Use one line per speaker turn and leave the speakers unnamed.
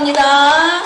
감사합니다.